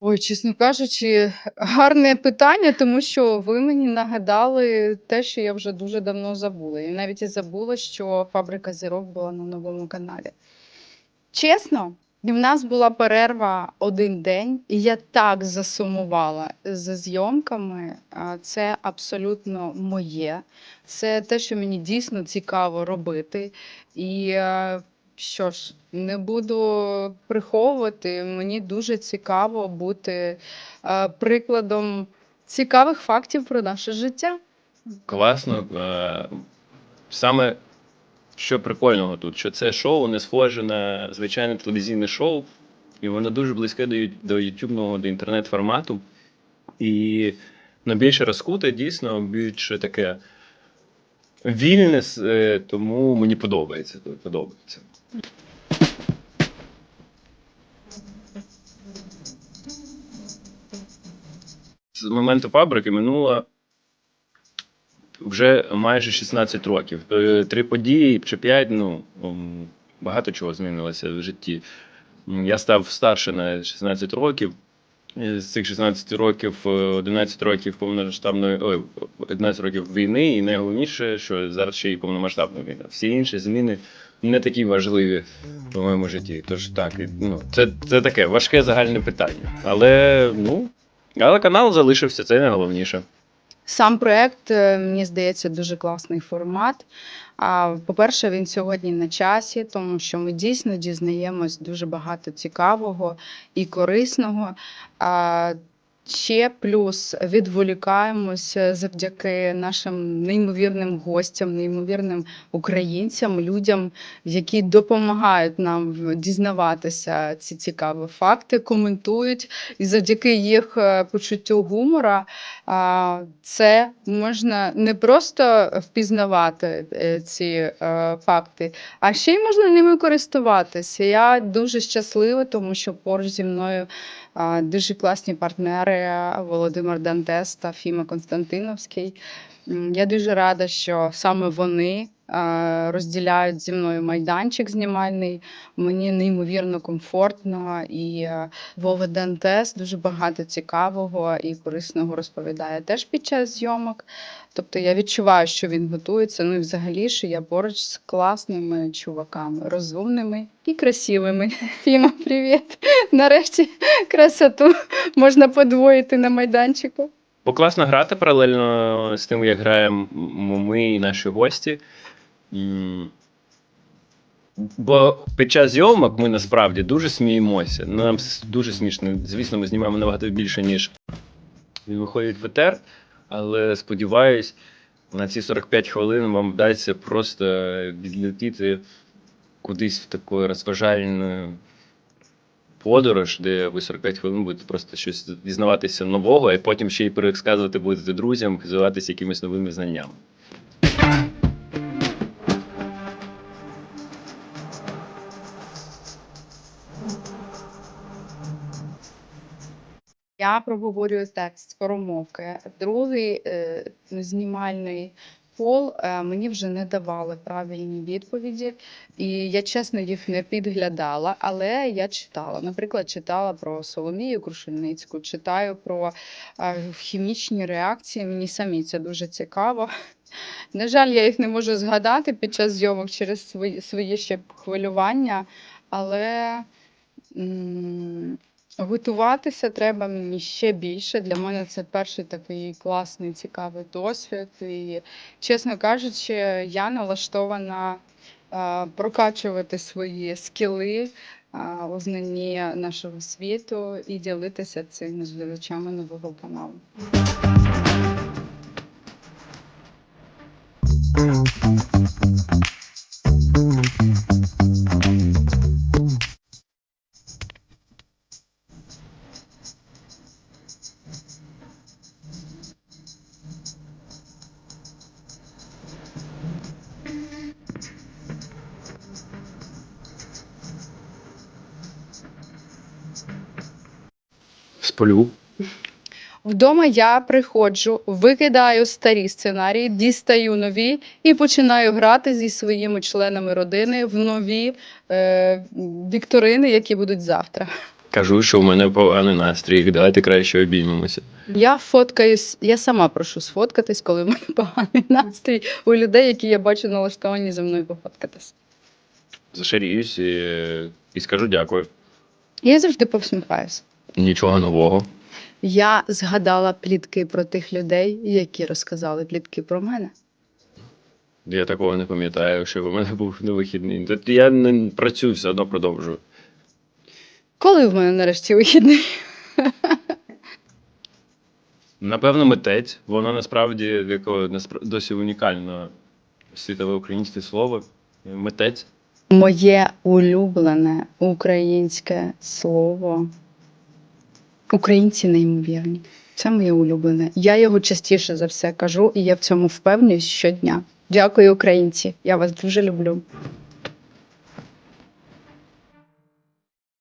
Ой, чесно кажучи, гарне питання, тому що ви мені нагадали те, що я вже дуже давно забула. І навіть і забула, що фабрика зірок була на новому каналі. Чесно, в нас була перерва один день, і я так засумувала за зйомками. Це абсолютно моє. Це те, що мені дійсно цікаво робити. І е, що ж, не буду приховувати. Мені дуже цікаво бути е, прикладом цікавих фактів про наше життя. Класно. Е, Саме що прикольного тут, що це шоу не схоже на звичайне телевізійне шоу, і воно дуже близьке до, до ютубного, до інтернет-формату. І ну, більше розкуте, дійсно, більше таке вільне, е, тому мені подобається. подобається. З моменту фабрики минуло вже майже 16 років. Е, Три події чи п'ять, ну багато чого змінилося в житті. Я став старше на 16 років. Е, З цих 16 років е, 11 років повномасштабної ой, 11 років війни, і найголовніше, що зараз ще й повномасштабна війна. Всі інші зміни не такі важливі в моєму житті. Тож так, ну, це, це таке важке загальне питання. Але ну, але канал залишився, це найголовніше. Сам проект, е, мені здається, дуже класний формат. А, По-перше, він сьогодні на часі, тому що ми дійсно дізнаємось дуже багато цікавого і корисного. Ще плюс відволікаємося завдяки нашим неймовірним гостям, неймовірним українцям, людям, які допомагають нам дізнаватися ці цікаві факти, коментують. І завдяки їх е, почуттю гумора Це можна не просто впізнавати е, ці е, факти, а ще й можна ними користуватися. Я дуже щаслива, тому що поруч зі мною дуже класні партнери Володимир Дантес та Фіма Константиновський. Я дуже рада, що саме вони розділяють зі мною майданчик знімальний. Мені неймовірно комфортно і е, Вова Дантес дуже багато цікавого і корисного розповідає теж під час зйомок. Тобто я відчуваю, що він готується. Ну і взагалі, що я поруч з класними чуваками, розумними і красивими. Фіма, привіт! Нарешті красоту можна подвоїти на майданчику. Бо класно грати паралельно з тим, як граємо ми і наші гості. Бо під час зйомок ми насправді дуже сміємося. Нам дуже смішно. Звісно, ми знімаємо набагато більше, ніж він виходить в етер. Але сподіваюсь, на ці 45 хвилин вам вдасться просто відлетіти кудись в таку розважальну подорож, де ви 45 хвилин будете просто щось дізнаватися нового, і потім ще й пересказувати будете друзям, хизуватися якимись новими знаннями. Я проговорюю текст скоромовки. Другий е, знімальний пол е, мені вже не давали правильні відповіді, і я чесно їх не підглядала, але я читала. Наприклад, читала про Соломію Крушельницьку, читаю про е, хімічні реакції. Мені самі це дуже цікаво. На жаль, я їх не можу згадати під час зйомок через свої, ще хвилювання, але. Готуватися треба мені ще більше. Для мене це перший такий класний, цікавий досвід. І, чесно кажучи, я налаштована а, прокачувати свої скіли у знанні нашого світу і ділитися цим з глядачами нового каналу. Сплю. Вдома я приходжу, викидаю старі сценарії, дістаю нові і починаю грати зі своїми членами родини в нові е, вікторини, які будуть завтра. Кажу, що в мене поганий настрій, давайте краще обіймемося. Я фоткаюсь, я сама прошу сфоткатись, коли в мене поганий настрій у людей, які я бачу налаштовані зі мною пофоткатись. Зашаріюсь і, і скажу дякую. Я завжди повсміхаюся. Нічого нового. Я згадала плітки про тих людей, які розказали плітки про мене. Я такого не пам'ятаю, що в мене був на вихідний. Я не працюю, все одно продовжую. Коли в мене нарешті вихідний? Напевно, митець. Воно насправді досі унікально світове українське слово. Митець. Моє улюблене українське слово. Українці неймовірні. Це моє улюблене. Я його частіше за все кажу, і я в цьому впевнююсь щодня. Дякую, українці. Я вас дуже люблю.